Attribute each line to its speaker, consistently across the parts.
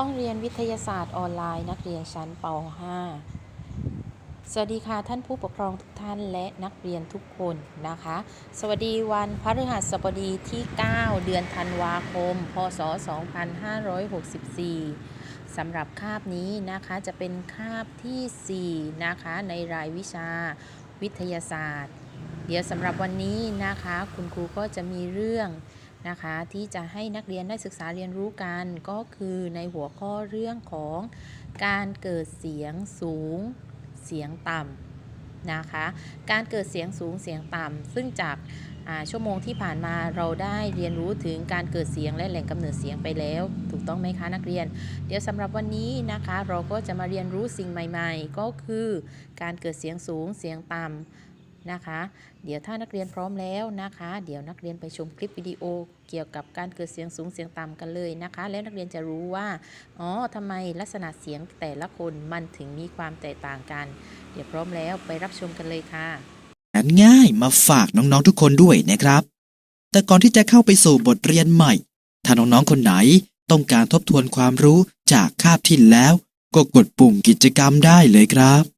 Speaker 1: ห้องเรียนวิทยาศาสตร์ออนไลน์นักเรียนชั้นป .5 สวัสดีค่ะท่านผู้ปกครองทุกท่านและนักเรียนทุกคนนะคะ สวัสดีวันพฤหัสบดีที่ 9 เดือนธันวาคม พศ 2564สำหรับคาบนี้นะคะจะเป็นคาบทีสี่4 นะคะในรายวิชาวิทยาศาสตร์ เดี๋ยวสำหรับวันนี้นะคะ คุณครูก็จะมีเรื่อง นะคะ ที่จะให้นักเรียนได้ศึกษาเรียนรู้กันก็คือในหัวข้อเรื่องของการเกิดเสียงสูงเสียงต่ำนะคะ การเกิดเสียงสูงเสียงต่ำซึ่งจากาชั่วโมงที่ผ่านมาเราได้เรียนรู้ถึงการเกิดเสียงและแหล่งกำเนิดเสียงไปแล้ว ถูกต้องไหมคะนักเรียน เดี๋ยวสำหรับวันนี้นะคะ เราก็จะมาเรียนรู้สิ่งใหม่ ๆ ก็คือ การเกิดเสียงสูงเสียงต่ำ นะคะ เดี๋ยวถ้านักเรียนพร้อมแล้วนะคะ เดี๋ยวนักเรียนไปชมคลิปวิดีโอเกี่ยวกับการเกิดเสียงสูงเสียงต่ำกันเลยนะคะ แล้วนักเรียนจะรู้ว่าอ๋อทำไมลักษณะเสียงแต่ละคนมันถึงมีความแตกต่างกัน เดี๋ยวพร้อมแล้วไปรับชมกันเลยค่ะ
Speaker 2: งานง่ายมาฝากน้องๆทุกคนด้วยนะครับ แต่ก่อนที่จะเข้าไปสู่บทเรียนใหม่ ถ้าน้องๆคนไหนต้องการทบทวนความรู้จากคาบที่แล้ว ก็กดปุ่มกิจกรรมได้เลยครับ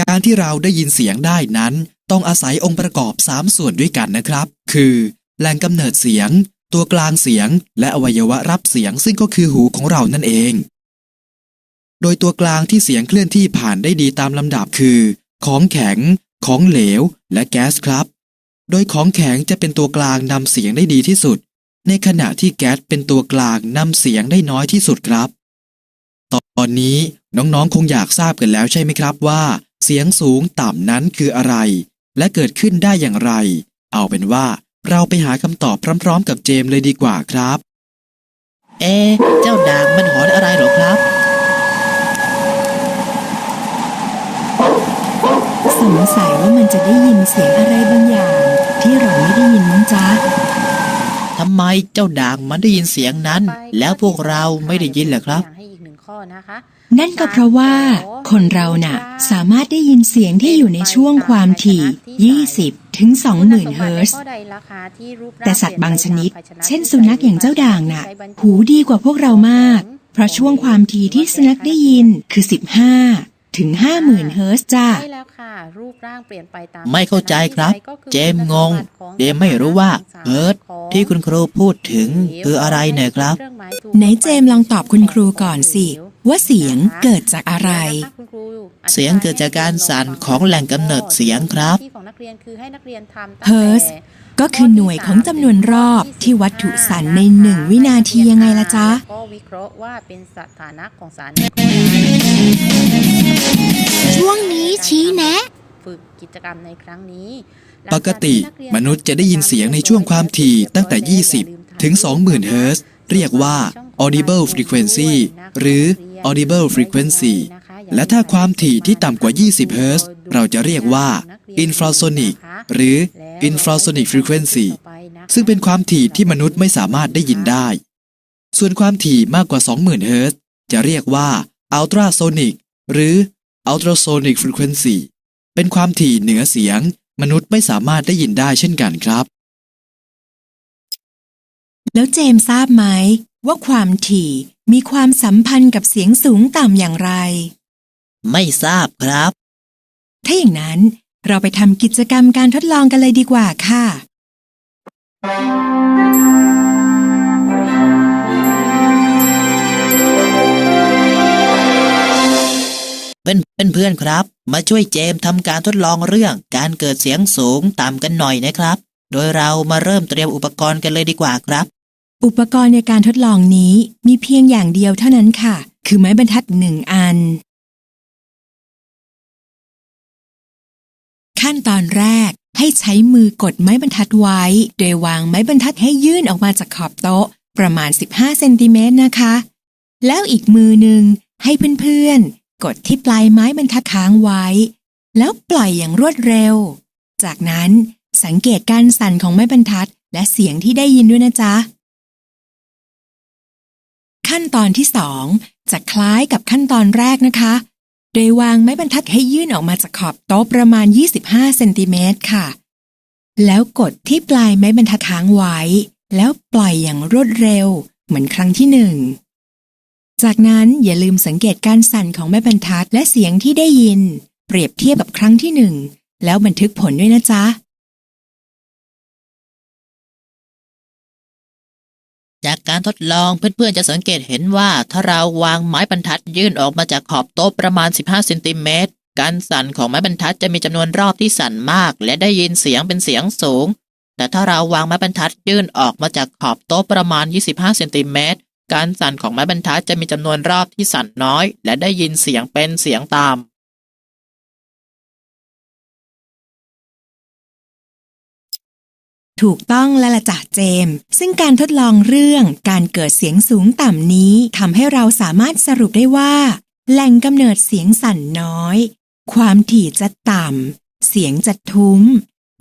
Speaker 2: การที่เราได้ยินเสียงได้นั้น ต้องอาศัยองค์ประกอบ 3 ส่วนด้วยกันนะครับ คือ แหล่งกำเนิดเสียง ตัวกลางเสียง และอวัยวะรับเสียงซึ่งก็คือหูของเรานั่นเอง โดยตัวกลางที่เสียงเคลื่อนที่ผ่านได้ดีตามลำดับคือ ของแข็ง ของเหลว และแก๊สครับ โดยของแข็งจะเป็นตัวกลางนำเสียงได้ดีที่สุด ในขณะที่แก๊สเป็นตัวกลางนำเสียงได้น้อยที่สุดครับ ตอนนี้น้องๆคงอยากทราบกันแล้วใช่ไหมครับว่า เสียงสูงต่ำนั้นคืออะไร และเกิดขึ้นได้อย่างไร เอาเป็นว่าเราไปหาคำตอบพร้อม ๆ กับเจมส์เลยดีกว่าครับ
Speaker 3: เอ๊ะเจ้าด่างมันหอนอะไรเหรอครับ
Speaker 4: สงสัยว่ามันจะได้ยินเสียงอะไรบางอย่าง ที่เราไม่ได้ยินมั้งจ๊ะ
Speaker 3: ทำไมเจ้าด่างมันได้ยินเสียงนั้น แล้วพวกเราไม่ได้ยินเหรอครับ
Speaker 1: ให้อีกห นึ่งข้อนะคะ
Speaker 4: นั่นก็เพราะว่า คนเราน่ะ สามารถได้ยินเสียงที่อยู่ในช่วงความถี่ 20 ถึง 20,000 เฮิรตซ์แต่สัตว์บางชนิด เช่นสุนัขอย่างเจ้าด่างน่ะ หูดีกว่าพวกเรามาก เพราะช่วงความถี่ที่สุนัขได้ยินคือ 15 ถึง50,000เฮิรตซ์จ้า
Speaker 1: ใช่แล้วค่ะ รูปร่างเปลี่ยนไปตาม
Speaker 3: ไม่เข้าใจครับ เจมส์งงเจมส์ไม่รู้ว่าเฮิร์ตที่คุณครูพูดถึงคืออะไรเนี่ยครับ
Speaker 4: ไหนเจมส์ลองตอบคุณครูก่อนสิ ว่าเสียงเกิดจากอะไร
Speaker 3: เสียงเกิดจากการสั่นของแหล่งกำเนิดเสียงครับ
Speaker 1: ที่ของนักเรียนคือให้นักเรียนทำตั้งแต่
Speaker 4: เฮิร์ตซ์ก็คือหน่วยของจำนวนรอบที่วัตถุสั่นในหนึ่งวินาทียังไงล่ะจ๊ะ
Speaker 1: ก็วิเคราะห์ว่าเป็นสถานะของสาร
Speaker 5: ช่วงนี้ชี้แนะ
Speaker 1: ฝึกกิจกรรมในครั้งนี้
Speaker 2: ปกติมนุษย์จะได้ยินเสียงในช่วงความถี่ตั้งแต่ 20 ถึง 20,000 เฮิรตซ์เรียกว่า audible frequency หรือ audible frequency และถ้าความถี่ที่ต่ำกว่า 20 เฮิรตซ์เราจะเรียกว่า infrasonic หรือ infrasonic frequency ซึ่งเป็นความถี่ที่มนุษย์ไม่สามารถได้ยินได้ ส่วนความถี่มากกว่า 20,000 เฮิรตซ์จะเรียกว่า ultrasonic หรือ ultrasonic frequency เป็นความถี่เหนือเสียง มนุษย์ไม่สามารถได้ยินได้เช่นกันครับ
Speaker 4: แล้วเจมส์ทราบไหมว่าความถี่มีความสัมพันธ์กับเสียงสูงต่ำอย่างไร
Speaker 3: ไม่ทราบครับ
Speaker 4: ถ้าอย่างนั้นเราไปทำกิจกรรมการทดลองกันเลยดีกว่าค่ะ
Speaker 3: พื่อนครับ มาช่วยเจมทำการทดลองเรื่องการเกิดเสียงสูงต่ำกันหน่อยนะครับ โดยเรามาเริ่มเตรียมอุปกรณ์กันเลยดีกว่าครับ
Speaker 4: อุปกรณ์ในการทดลองนี้มีเพียงอย่างเดียวเท่านั้นค่ะ คือไม้บรรทัดหนึ่งอัน ขั้นตอนแรกให้ใช้มือกดไม้บรรทัดไว้ โดยวางไม้บรรทัดให้ยื่นออกมาจากขอบโต๊ะ ประมาณ 15 เซนติเมตรนะคะ แล้วอีกมือหนึ่งให้เพื่อนๆ กดที่ปลายไม้บรรทัดค้างไว้ แล้วปล่อยอย่างรวดเร็ว จากนั้นสังเกตการสั่นของไม้บรรทัดและเสียงที่ได้ยินด้วยนะจ๊ะ ขั้นตอนที่สองจะคล้ายกับขั้นตอนแรกนะคะ โดยวางไม้บรรทัดให้ยื่นออกมาจากขอบโต๊ะประมาณ 25เซนติเมตรค่ะ แล้วกดที่ปลายไม้บรรทัดค้างไว้ แล้วปล่อยอย่างรวดเร็ว เหมือนครั้งที่หนึ่ง จากนั้นอย่าลืมสังเกตการสั่นของแม่บรรทัดและเสียงที่ได้ยิน เปรียบเทียบกับครั้งที่หนึ่งแล้วบันทึกผลด้วยนะจ๊ะ
Speaker 3: จากการทดลองเพื่อนๆจะสังเกตเห็นว่าถ้าเราวางไม้บรรทัดยื่นออกมาจากขอบโต๊ะประมาณ 15เซนติเมตรการสั่นของไม้บรรทัดจะมีจำนวนรอบที่สั่นมาก และได้ยินเสียงเป็นเสียงสูง แต่ถ้าเราวางไม้บรรทัดยื่นออกมาจากขอบโต๊ะประมาณ 25เซนติเมตร การสั่นของไม้บรรทัดจะมีจำนวนรอบที่สั่นน้อย และได้ยินเสียงเป็นเสียงตาม
Speaker 4: ถูกต้องแล้วละจ้ะเจมส์ซึ่งการทดลองเรื่องการเกิดเสียงสูงต่ำนี้ทำให้เราสามารถสรุปได้ว่า แหล่งกำเนิดเสียงสั่นน้อย ความถี่จะต่ำ เสียงจะทุ้ม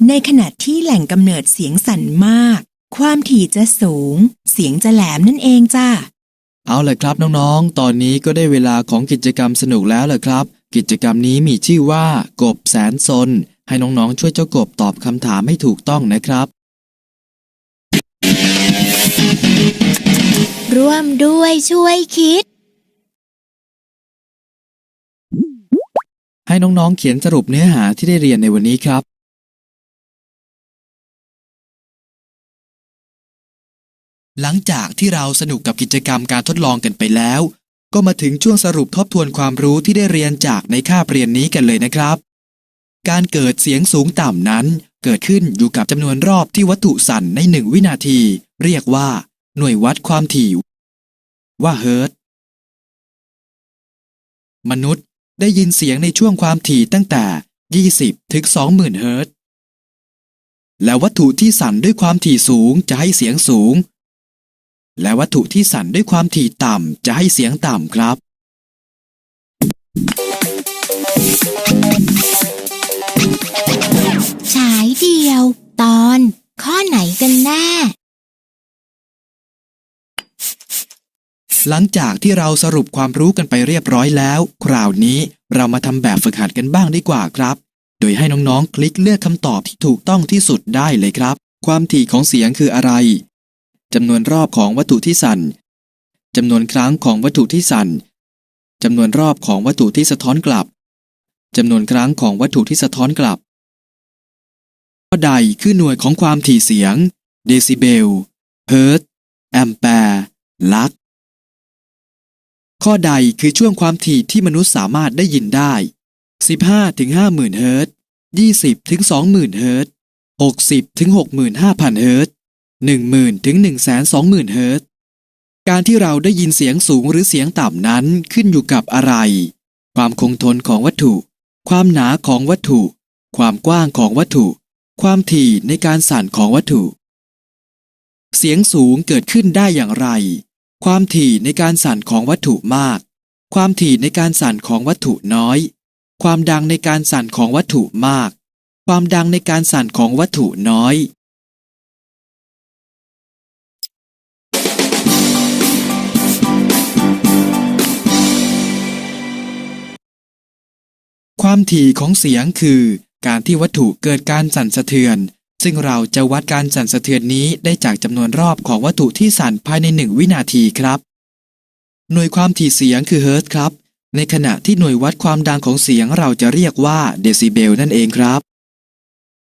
Speaker 4: ในขณะที่แหล่งกำเนิดเสียงสั่นมาก ความถี่จะสูง เสียงจะแหลมนั่นเองจ้า
Speaker 2: เอาเลยครับน้องๆ ตอนนี้ก็ได้เวลาของกิจกรรมสนุกแล้วล่ะครับ กิจกรรมนี้มีชื่อว่า กบแสนซนให้น้องๆ ช่วยเจ้ากบตอบคำถามให้ถูกต้องนะครับ
Speaker 5: ร่วมด้วยช่วยคิด
Speaker 2: ให้น้องๆ เขียนสรุปเนื้อหาที่ได้เรียนในวันนี้ครับ หลังจากที่เราสนุกกับกิจกรรมการทดลองกันไปแล้ว ก็มาถึงช่วงสรุปทบทวนความรู้ที่ได้เรียนจากในคาบเรียนนี้กันเลยนะครับ การเกิดเสียงสูงต่ำนั้น เกิดขึ้นอยู่กับจำนวนรอบที่วัตถุสั่นในหนึ่งวินาที เรียกว่า หน่วยวัดความถี่ ว่าเฮิร์ตมนุษย์ได้ยินเสียงในช่วงความถี่ตั้งแต่ 20 ถึง 20,000 เฮิร์ตและวัตถุที่สั่นด้วยความถี่สูงจะให้เสียงสูง และวัตถุที่สั่นด้วยความถี่ต่ำจะให้เสียงต่ำครับ
Speaker 5: ฉายเดียว ตอน ข้อไหนกันแน่
Speaker 2: หลังจากที่เราสรุปความรู้กันไปเรียบร้อยแล้ว คราวนี้เรามาทำแบบฝึกหัดกันบ้างดีกว่าครับ โดยให้น้องๆ คลิกเลือกคำตอบที่ถูกต้องที่สุดได้เลยครับ ความถี่ของเสียงคืออะไร จำนวนรอบของวัตถุที่สั่นจำนวนครั้งของวัตถุที่สั่นจำนวนรอบของวัตถุที่สะท้อนกลับจำนวนครั้งของวัตถุที่สะท้อนกลับข้อใดคือหน่วยของความถี่เสียง เดซิเบล เฮิรต์แอมแปร์ลัก ข้อใดคือช่วงความถี่ที่มนุษย์สามารถได้ยินได้ 15ถึง50,000เฮิรต์20ถึง20,000เฮิรต์60ถึง65,000เฮิรต์ 10,000ถึง120,000เฮิรตซ์การที่เราได้ยินเสียงสูงหรือเสียงต่ำนั้นขึ้นอยู่กับอะไร ความคงทนของวัตถุ ความหนาของวัตถุ ความกว้างของวัตถุ ความถี่ในการสั่นของวัตถุ เสียงสูงเกิดขึ้นได้อย่างไร ความถี่ในการสั่นของวัตถุมาก ความถี่ในการสั่นของวัตถุน้อย ความดังในการสั่นของวัตถุมาก ความดังในการสั่นของวัตถุน้อย ความถี่ของเสียงคือการที่วัตถุเกิดการสั่นสะเทือน ซึ่งเราจะวัดการสั่นสะเทือนนี้ได้จากจำนวนรอบของวัตถุที่สั่นภายในหนึ่งวินาทีครับ หน่วยความถี่เสียงคือเฮิร์ตครับ ในขณะที่หน่วยวัดความดังของเสียงเราจะเรียกว่าเดซิเบลนั่นเองครับ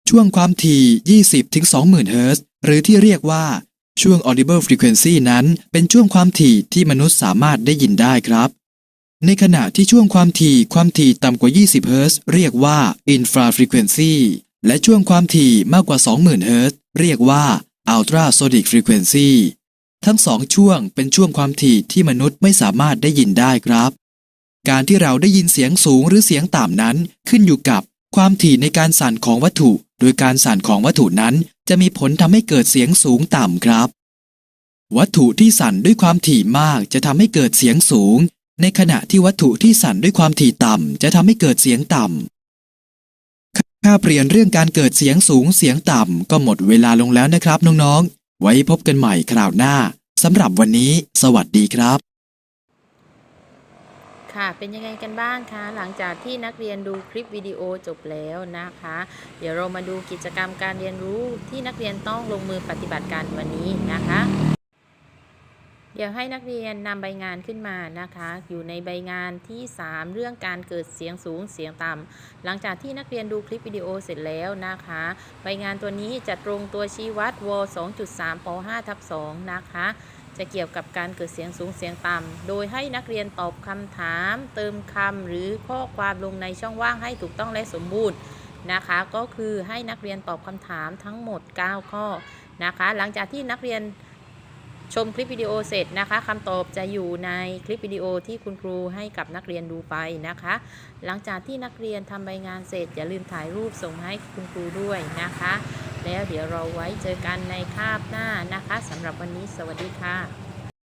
Speaker 2: ช่วงความถี่ 20ถึง20,000 เฮิร์ตหรือที่เรียกว่าช่วง audible frequency นั้นเป็นช่วงความถี่ที่มนุษย์สามารถได้ยินได้ครับ ในขณะที่ช่วงความถี่ความถี่ต่ำกว่า 20 เฮิรตซ์เรียกว่า infra frequency และช่วงความถี่มากกว่า 20,000 เฮิรตซ์เรียกว่า ultra sonic frequency ทั้งสองช่วงเป็นช่วงความถี่ที่มนุษย์ไม่สามารถได้ยินได้ครับ การที่เราได้ยินเสียงสูงหรือเสียงต่ำนั้น ขึ้นอยู่กับความถี่ในการสั่นของวัตถุ โดยการสั่นของวัตถุนั้น จะมีผลทำให้เกิดเสียงสูงต่ำครับ วัตถุที่สั่นด้วยความถี่มากจะทำให้เกิดเสียงสูง ในขณะที่วัตถุที่สั่นด้วยความถี่ต่ำ จะทำให้เกิดเสียงต่ำ ค่าเปลี่ยนเรื่องการเกิดเสียงสูงเสียงต่ำ ก็หมดเวลาลงแล้วนะครับน้องๆ ไว้พบกันใหม่คราวหน้าสำหรับวันนี้ สวัสดีครับ
Speaker 1: ค่ะเป็นยังไงกันบ้างคะหลังจากที่นักเรียนดูคลิปวิดีโอจบแล้วนะคะ เดี๋ยวเรามาดูกิจกรรมการเรียนรู้ที่นักเรียนต้องลงมือปฏิบัติการวันนี้นะคะ เดี๋ยวให้นักเรียนนำใบงานขึ้นมานะคะ อยู่ในใบงานที่ 3 เรื่องการเกิดเสียงสูงเสียงต่ำหลังจากที่นักเรียนดูคลิปวิดีโอเสร็จแล้วนะคะ ใบงานตัวนี้จะตรงตัวชี้วัดว2.3ป5ทับ2นะคะ จะเกี่ยวกับการเกิดเสียงสูงเสียงต่ำโดยให้นักเรียนตอบคำถาม เติมคำหรือข้อความลงในช่องว่างให้ถูกต้องและสมบูรณ์นะคะ ก็คือให้นักเรียนตอบคำถามทั้งหมด 9 ข้อนะคะ หลังจากที่นักเรียน ชมคลิปวิดีโอเสร็จนะคะคำตอบจะอยู่ในคลิปวิดีโอที่คุณครูให้กับนักเรียนดูไปนะคะ หลังจากที่นักเรียนทำใบงานเสร็จ อย่าลืมถ่ายรูปส่งให้คุณครูด้วยนะคะ แล้วเดี๋ยวเราไว้เจอกันในคาบหน้านะคะสำหรับวันนี้สวัสดีค่ะ